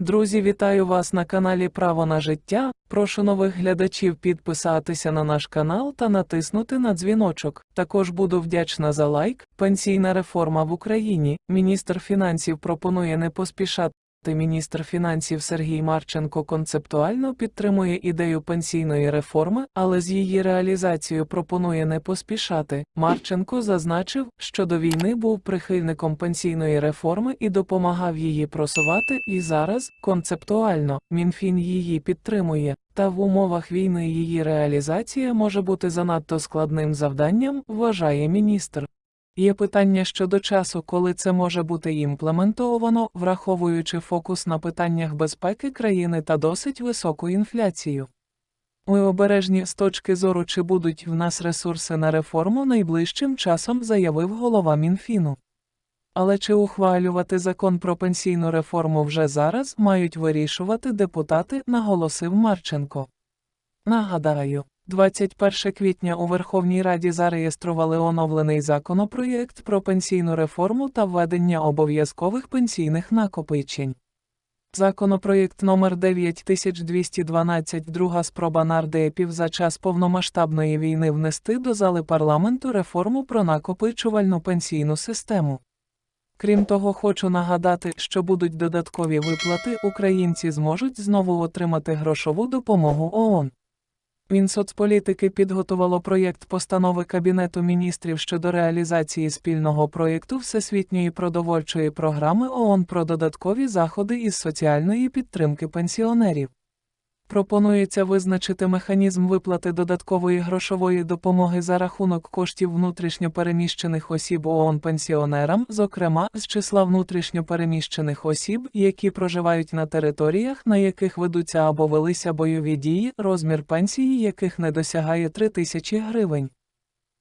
Друзі, вітаю вас на каналі Право на життя. Прошу нових глядачів підписатися на наш канал та натиснути на дзвіночок. Також буду вдячна за лайк. Пенсійна реформа в Україні. Міністр фінансів пропонує не поспішати. Міністр фінансів Сергій Марченко концептуально підтримує ідею пенсійної реформи, але з її реалізацією пропонує не поспішати. Марченко зазначив, що до війни був прихильником пенсійної реформи і допомагав її просувати, і зараз, концептуально, Мінфін її підтримує. Та в умовах війни її реалізація може бути занадто складним завданням, вважає міністр. Є питання щодо часу, коли це може бути імплементовано, враховуючи фокус на питаннях безпеки країни та досить високу інфляцію. Ми обережні з точки зору, чи будуть в нас ресурси на реформу найближчим часом, заявив голова Мінфіну. Але чи ухвалювати закон про пенсійну реформу вже зараз мають вирішувати депутати, наголосив Марченко. Нагадаю, 21 квітня у Верховній Раді зареєстрували оновлений законопроєкт про пенсійну реформу та введення обов'язкових пенсійних накопичень. Законопроєкт номер 9212 друга спроба нардепів за час повномасштабної війни внести до зали парламенту реформу про накопичувальну пенсійну систему. Крім того, хочу нагадати, що будуть додаткові виплати, українці зможуть знову отримати грошову допомогу ООН. Мінсоцполітики підготувало проєкт постанови Кабінету міністрів щодо реалізації спільного проєкту Всесвітньої продовольчої програми ООН про додаткові заходи із соціальної підтримки пенсіонерів. Пропонується визначити механізм виплати додаткової грошової допомоги за рахунок коштів внутрішньопереміщених осіб ООН пенсіонерам, зокрема з числа внутрішньопереміщених осіб, які проживають на територіях, на яких ведуться або велися бойові дії, розмір пенсії яких не досягає 3 тисячі гривень.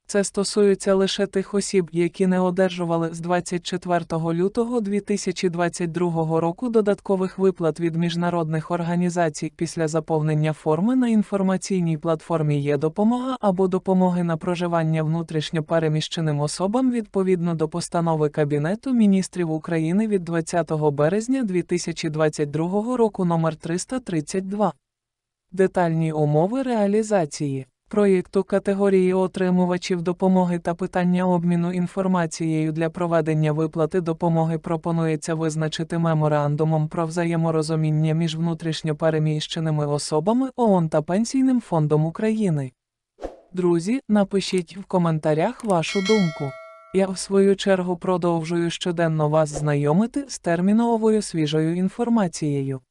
Це стосується лише тих осіб, які не одержували з 24 лютого 2022 року додаткових виплат від міжнародних організацій після заповнення форми на інформаційній платформі є допомога або допомоги на проживання внутрішньо переміщеним особам відповідно до постанови Кабінету міністрів України від 20 березня 2022 року номер 332. Детальні умови реалізації проєкту категорії отримувачів допомоги та питання обміну інформацією для проведення виплати допомоги пропонується визначити меморандумом про взаєморозуміння між внутрішньо переміщеними особами ООН та Пенсійним фондом України. Друзі, напишіть в коментарях вашу думку. Я в свою чергу продовжую щоденно вас знайомити з терміновою свіжою інформацією.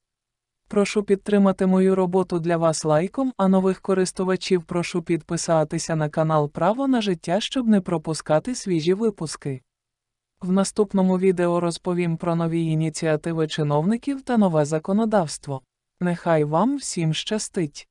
Прошу підтримати мою роботу для вас лайком, а нових користувачів прошу підписатися на канал Право на життя, щоб не пропускати свіжі випуски. В наступному відео розповім про нові ініціативи чиновників та нове законодавство. Нехай вам всім щастить!